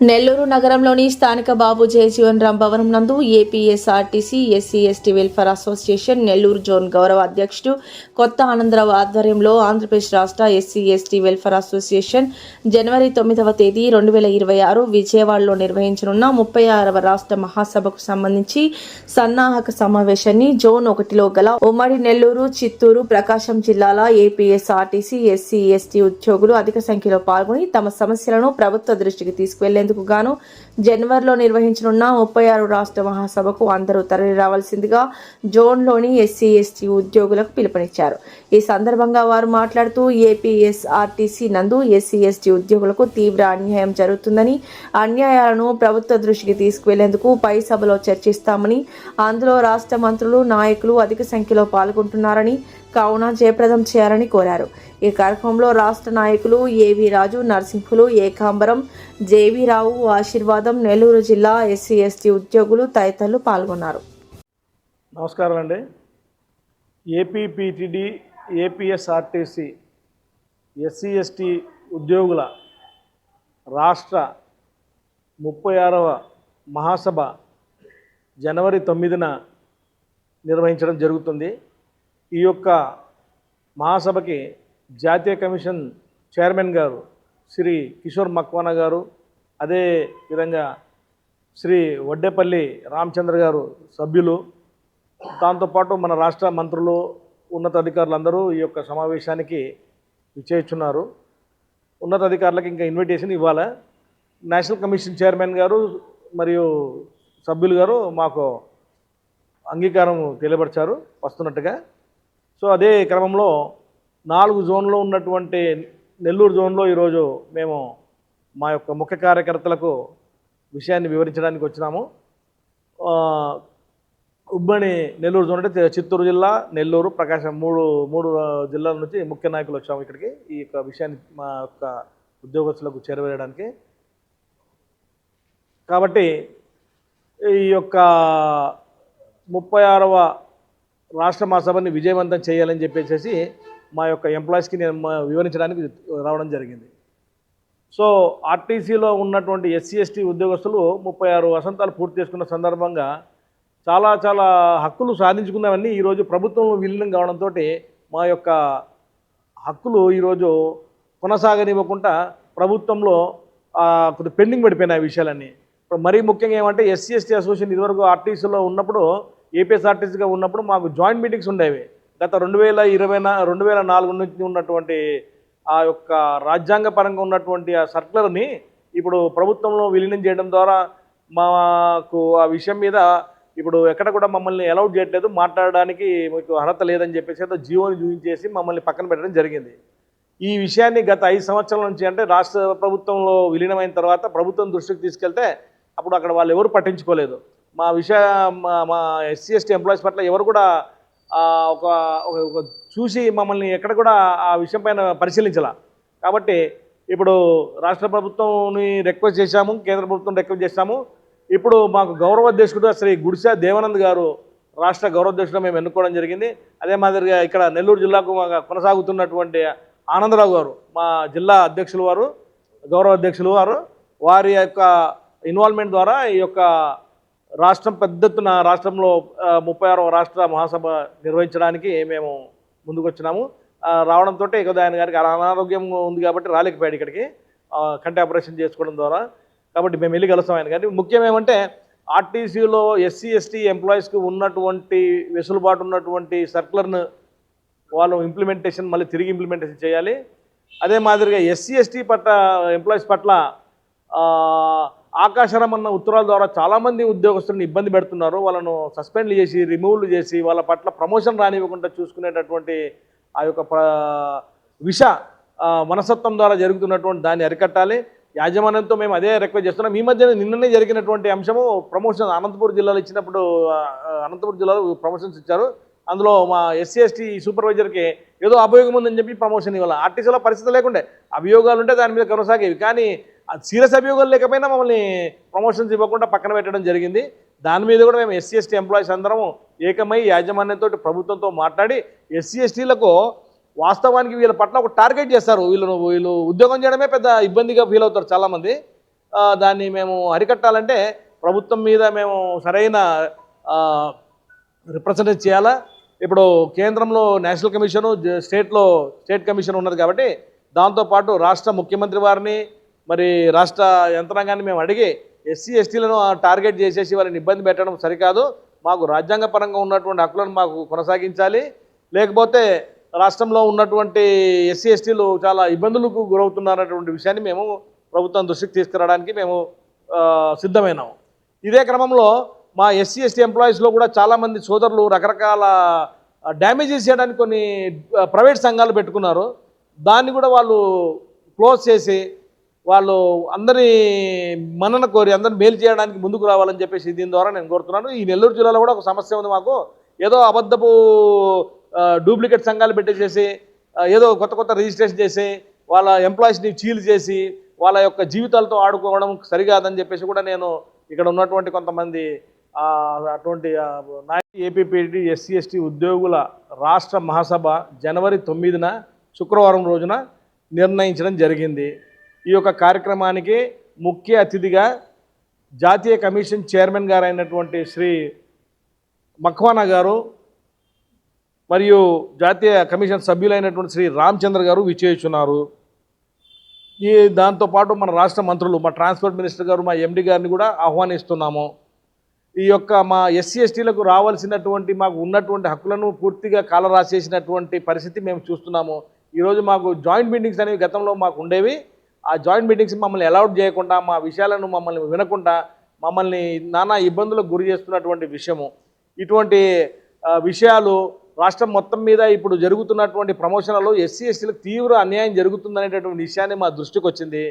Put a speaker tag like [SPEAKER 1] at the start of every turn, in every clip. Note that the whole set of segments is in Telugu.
[SPEAKER 1] నెల్లూరు నగరంలోని స్థానిక బాబు జయజీవన్ రామ్ భవనం నందు APSRTC SC ST welfare association Nellore zone గౌరవ అధ్యక్షుడు కొత్త ఆనందరావు ఆధ్వర్యంలో ఆంధ్రప్రదేశ్ రాష్ట్ర ఎస్సీ ఎస్టీ వెల్ఫేర్ అసోసియేషన్ జనవరి తొమ్మిదవ తేదీ రెండు వేల ఇరవై ఆరు విజయవాడలో నిర్వహించనున్న ముప్పై ఆరవ రాష్ట్ర మహాసభకు సంబంధించి సన్నాహక సమావేశాన్ని జోన్ ఒకటిలో గల ఉమ్మడి నెల్లూరు చిత్తూరు ప్రకాశం జిల్లాల ఏపీఎస్ఆర్టీసీ ఎస్సీ ఎస్టీ ఉద్యోగులు అధిక సంఖ్యలో పాల్గొని తమ సమస్యలను ప్రభుత్వ దృష్టికి తీసుకువెళ్ళేందుకు గాను జనవరిలో నిర్వహించనున్న ముప్పై ఆరు రాష్ట్ర మహాసభకు అందరూ తరలి రావాల్సిందిగా జోన్లోని ఎస్సీ ఎస్టీ ఉద్యోగులకు పిలుపునిచ్చారు. ఈ సందర్భంగా వారు మాట్లాడుతూ ఏపీఎస్ఆర్టీసీ నందు ఎస్సీ ఎస్టీ ఉద్యోగులకు తీవ్ర అన్యాయం జరుగుతుందని అన్యాయాలను ప్రభుత్వ దృష్టికి తీసుకువెళ్ళేందుకు పై సభలో చర్చిస్తామని అందులో రాష్ట్ర మంత్రులు నాయకులు అధిక సంఖ్యలో పాల్గొంటున్నారని కావున జయప్రదం చేయాలని కోరారు. ఈ కార్యక్రమంలో రాష్ట్ర నాయకులు ఏవి రాజు నరసింహులు ఏకాంబరం జేవి రావు ఆశీర్వాదం నెల్లూరు జిల్లా ఎస్సీ ఎస్టీ ఉద్యోగులు తదితరులు పాల్గొన్నారు.
[SPEAKER 2] నమస్కారం అండి ఏపీపీటీడీ ఏపీఎస్ఆర్టీసీ ఎస్సీ ఎస్టీ ఉద్యోగుల రాష్ట్ర ముప్పై ఆరవ మహాసభ జనవరి తొమ్మిదిన నిర్వహించడం జరుగుతుంది. ఈ యొక్క మహాసభకి జాతీయ కమిషన్ చైర్మన్ గారు శ్రీ కిషోర్ మక్వానా గారు అదే విధంగా శ్రీ వడ్డేపల్లి రామచంద్ర గారు సభ్యులు. దాంతోపాటు మన రాష్ట్ర మంత్రులు ఉన్నతాధికారులందరూ ఈ యొక్క సమావేశానికి విచ్చేస్తున్నారు. ఉన్నతాధికారులకు ఇంకా ఇన్విటేషన్ ఇవ్వాలి? నేషనల్ కమిషన్ చైర్మన్ గారు మరియు సభ్యులు గారు మాకు అంగీకారం తెలియపరిచారు వస్తున్నట్టుగా. సో అదే క్రమంలో నాలుగు జోన్లో ఉన్నటువంటి నెల్లూరు జోన్లో ఈరోజు మేము మా యొక్క ముఖ్య కార్యకర్తలకు విషయాన్ని వివరించడానికి వచ్చినాము. ఉమ్మడి ఉబ్బని నెల్లూరు జోన్ అంటే చిత్తూరు జిల్లా నెల్లూరు ప్రకాశం మూడు మూడు జిల్లాల నుంచి ముఖ్య నాయకులు వచ్చాము ఇక్కడికి. ఈ యొక్క విషయాన్ని మా యొక్క ఉద్యోగస్తులకు చేరవేయడానికి. కాబట్టి ఈ యొక్క ముప్పై ఆరవ రాష్ట్ర మహాసభని విజయవంతం చేయాలని చెప్పేసి మా యొక్క ఎంప్లాయీస్కి నేను మా- వివరించడానికి రావడం జరిగింది. సో ఆర్టీసీలో ఉన్నటువంటి ఎస్సీ ఎస్టీ ఉద్యోగస్తులు ముప్పై ఆరు వసంతాలు పూర్తి చేసుకున్న సందర్భంగా చాలా చాలా హక్కులు సాధించుకున్నవన్నీ ఈరోజు ప్రభుత్వంలో విలీనం కావడంతో మా యొక్క హక్కులు ఈరోజు కొనసాగనివ్వకుండా ప్రభుత్వంలో కొద్దిగా పెండింగ్ పడిపోయినాయి ఆ విషయాలన్నీ. ఇప్పుడు మరీ ముఖ్యంగా ఏమంటే ఎస్సీ ఎస్టీ అసోసియేషన్ ఇదివరకు ఆర్టీసీలో ఉన్నప్పుడు ఏపీఎస్ఆర్టీసీగా ఉన్నప్పుడు మాకు జాయింట్ మీటింగ్స్ ఉండేవి. గత రెండు వేల ఇరవై నా రెండు వేల నాలుగు నుంచి ఉన్నటువంటి ఆ యొక్క రాజ్యాంగపరంగా ఉన్నటువంటి ఆ సర్కులర్ని ఇప్పుడు ప్రభుత్వంలో విలీనం చేయడం ద్వారా మాకు ఆ విషయం మీద ఇప్పుడు ఎక్కడ కూడా మమ్మల్ని అలౌట్ చేయట్లేదు. మాట్లాడడానికి మీకు అర్హత లేదని చెప్పేసి ఏదో జీవోని చూపించేసి మమ్మల్ని పక్కన పెట్టడం జరిగింది. ఈ విషయాన్ని గత ఐదు సంవత్సరాల నుంచి అంటే రాష్ట్ర ప్రభుత్వంలో విలీనమైన తర్వాత ప్రభుత్వం దృష్టికి తీసుకెళ్తే అప్పుడు అక్కడ వాళ్ళు ఎవరు పట్టించుకోలేదు. మా విషయ మా- మా ఎస్సీ ఎస్టీ ఎంప్లాయీస్ పట్ల ఎవరు కూడా ఒక ఒక- చూసి మమ్మల్ని ఎక్కడ కూడా ఆ విషయం పైన పరిశీలించాల. కాబట్టి ఇప్పుడు రాష్ట్ర ప్రభుత్వంని రిక్వెస్ట్ చేశాము కేంద్ర ప్రభుత్వం రిక్వెస్ట్ చేశాము. ఇప్పుడు మాకు గౌరవాధ్యక్షుడు శ్రీ గుడిసా దేవానంద్ గారు రాష్ట్ర గౌరవాధ్యక్షుడు మేము ఎన్నుకోవడం జరిగింది. అదే మాదిరిగా ఇక్కడ నెల్లూరు జిల్లాకు కొనసాగుతున్నటువంటి ఆనందరావు గారు మా జిల్లా అధ్యక్షులు వారు గౌరవ అధ్యక్షులు వారు వారి యొక్క ఇన్వాల్వ్మెంట్ ద్వారా ఈ యొక్క రాష్ట్రం పెద్ద ఎత్తున రాష్ట్రంలో ముప్పై ఆరవ రాష్ట్ర మహాసభ నిర్వహించడానికి మేము ముందుకు వచ్చినాము రావడంతో కొద్దిగా ఆయన గారికి అనారోగ్యం ఉంది కాబట్టి రాలేకపోయాడు ఇక్కడికి. కంటి ఆపరేషన్ చేసుకోవడం ద్వారా. కాబట్టి మేము వెళ్ళి కలుస్తాం ఆయన కానీ ముఖ్యం ఏమంటే ఆర్టీసీలో ఎస్సీ ఎస్టీ ఎంప్లాయీస్కి ఉన్నటువంటి వెసులుబాటు ఉన్నటువంటి సర్కులర్ను వాళ్ళు ఇంప్లిమెంటేషన్ మళ్ళీ తిరిగి ఇంప్లిమెంటేషన్ చేయాలి. అదే మాదిరిగా ఎస్సీ ఎస్టీ పట్ల ఎంప్లాయీస్ పట్ల ఆకాశరమన్న ఉత్తరాల ద్వారా చాలామంది ఉద్యోగస్తులను ఇబ్బంది పెడుతున్నారు. వాళ్ళను సస్పెండ్లు చేసి రిమూవ్లు చేసి వాళ్ళ పట్ల ప్రమోషన్ రానివ్వకుండా చూసుకునేటటువంటి ఆ యొక్క విష మనసత్వం ద్వారా జరుగుతున్నటువంటి దాన్ని అరికట్టాలి. యాజమాన్యంతో మేము అదే రిక్వెస్ట్ చేస్తున్నాం. ఈ మధ్య నిన్ననే జరిగినటువంటి అంశము ప్రమోషన్ అనంతపురం జిల్లాలో ఇచ్చినప్పుడు అనంతపురం జిల్లాలో ప్రమోషన్స్ ఇచ్చారు. అందులో మా ఎస్సీ ఎస్టీ సూపర్వైజర్కి ఏదో అభియోగం ఉందని చెప్పి ప్రమోషన్ ఇవ్వాలి? ఆర్టీసీలో పరిస్థితి లేకుండే. అభియోగాలు ఉంటే దాని మీద కొనసాగేవి. కానీ సీరియస్ అభియోగాలు లేకపోయినా మమ్మల్ని ప్రమోషన్స్ ఇవ్వకుండా పక్కన పెట్టడం జరిగింది. దాని మీద కూడా మేము ఎస్సీ ఎస్టీ ఎంప్లాయీస్ అందరం ఏకమై యాజమాన్యంతో ప్రభుత్వంతో మాట్లాడి ఎస్సీ ఎస్టీలకు వాస్తవానికి వీళ్ళ పట్ల ఒక టార్గెట్ చేస్తారు. వీళ్ళను వీళ్ళు ఉద్యోగం చేయడమే పెద్ద ఇబ్బందిగా ఫీల్ అవుతారు చాలామంది. దాన్ని మేము అరికట్టాలంటే ప్రభుత్వం మీద మేము సరైన రిప్రజెంటేట్ చేయాలా? ఇప్పుడు కేంద్రంలో నేషనల్ కమిషను జ- స్టేట్లో స్టేట్ కమిషన్ ఉన్నది కాబట్టి దాంతోపాటు రాష్ట్ర ముఖ్యమంత్రి వారిని మరి రాష్ట్ర యంత్రాంగాన్ని మేము అడిగి ఎస్సీ ఎస్టీలను టార్గెట్ చేసేసి వాళ్ళని ఇబ్బంది పెట్టడం సరికాదు. మాకు రాజ్యాంగపరంగా ఉన్నటువంటి హక్కులను మాకు కొనసాగించాలి. లేకపోతే రాష్ట్రంలో ఉన్నటువంటి ఎస్సీ ఎస్టీలు చాలా ఇబ్బందులకు గురవుతున్నారన్నటువంటి విషయాన్ని మేము ప్రభుత్వం దృష్టికి తీసుకురావడానికి మేము సిద్ధమైనాము. ఇదే క్రమంలో మా ఎస్సీ ఎస్టీ ఎంప్లాయీస్లో కూడా చాలామంది సోదరులు రకరకాల డ్యామేజెస్ చేయడానికి కొన్ని ప్రైవేట్ సంఘాలు పెట్టుకున్నారు. దాన్ని కూడా వాళ్ళు క్లోజ్ చేసి వాళ్ళు అందరి మన్నన కోరి అందరిని మేలు చేయడానికి ముందుకు రావాలని చెప్పేసి దీని ద్వారా నేను కోరుతున్నాను. ఈ నెల్లూరు జిల్లాలో కూడా ఒక సమస్య ఉంది మాకు. ఏదో అబద్ధపు డూప్లికేట్ సంఘాలు పెట్టేసేసి ఏదో కొత్త కొత్త రిజిస్ట్రేషన్ చేసి వాళ్ళ ఎంప్లాయీస్ని చీల్ చేసి వాళ్ళ యొక్క జీవితాలతో ఆడుకోవడం సరికాదని చెప్పేసి కూడా నేను ఇక్కడ ఉన్నటువంటి కొంతమంది అటువంటి ఏపీపీడి ఎస్సీ ఎస్టీ ఉద్యోగుల రాష్ట్ర మహాసభ జనవరి తొమ్మిదిన శుక్రవారం రోజున నిర్ణయించడం జరిగింది. ఈ యొక్క కార్యక్రమానికి ముఖ్య అతిథిగా జాతీయ కమిషన్ చైర్మన్ గారు అయినటువంటి శ్రీ మఖ్వానా గారు మరియు జాతీయ కమిషన్ సభ్యులైనటువంటి శ్రీ రామచంద్ర గారు విచ్చేస్తున్నారు ఈ దాంతోపాటు మన రాష్ట్ర మంత్రులు మా ట్రాన్స్పోర్ట్ మినిస్టర్ గారు మా ఎండి గారిని కూడా ఆహ్వానిస్తున్నాము. ఈ యొక్క మా ఎస్సీ ఎస్టీలకు రావాల్సినటువంటి మాకు ఉన్నటువంటి హక్కులను పూర్తిగా కాలరాసేసినటువంటి పరిస్థితి మేము చూస్తున్నాము. ఈరోజు మాకు జాయింట్ మీటింగ్స్ అనేవి గతంలో మాకు ఉండేవి. ఆ జాయింట్ మీటింగ్స్ మమ్మల్ని అలౌట్ చేయకుండా మా విషయాలను మమ్మల్ని వినకుండా మమ్మల్ని నానా ఇబ్బందులకు గురి చేస్తున్నటువంటి విషయము. ఇటువంటి విషయాలు రాష్ట్రం మొత్తం మీద ఇప్పుడు జరుగుతున్నటువంటి ప్రమోషన్లలో ఎస్సీ ఎస్టీలకు తీవ్ర అన్యాయం జరుగుతుందనేటటువంటి విషయాన్ని మా దృష్టికి వచ్చింది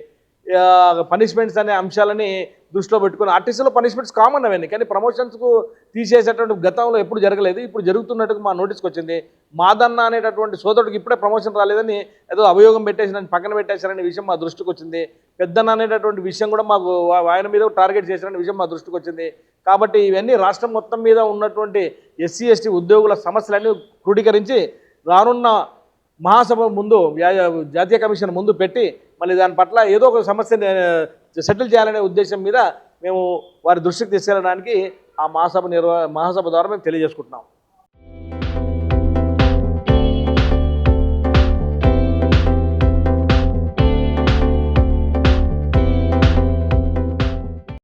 [SPEAKER 2] పనిష్మెంట్స్ అనే అంశాలని దృష్టిలో పెట్టుకుని ఆర్టీసీలో పనిష్మెంట్స్ కామన్ అవన్నీ. కానీ ప్రమోషన్స్కు తీసేసేటువంటి గతంలో ఎప్పుడు జరగలేదు. ఇప్పుడు జరుగుతున్నట్టుగా మా నోటీస్కి వచ్చింది. మాదన్న అనేటటువంటి సోదరుడికి ఇప్పుడే ప్రమోషన్ రాలేదని ఏదో అభియోగం పెట్టేసిన పక్కన పెట్టేశారనే విషయం మా దృష్టికి వచ్చింది. పెద్దన్న అనేటటువంటి విషయం కూడా మాకు ఆయన మీద టార్గెట్ చేశారనే విషయం మా దృష్టికి వచ్చింది. కాబట్టి ఇవన్నీ రాష్ట్రం మొత్తం మీద ఉన్నటువంటి ఎస్సీ ఎస్టీ ఉద్యోగుల సమస్యలన్నీ క్రోడీకరించి రానున్న మహాసభ ముందు వ్యా- జాతీయ కమిషన్ ముందు పెట్టి మళ్ళీ దాని పట్ల ఏదో ఒక సమస్యని సెటిల్ చేయాలనే ఉద్దేశం మీద మేము వారి దృష్టికి తీసుకెళ్ళడానికి ఆ మహాసభ నిర్వ మహాసభ ద్వారా మేము తెలియజేసుకుంటున్నాం.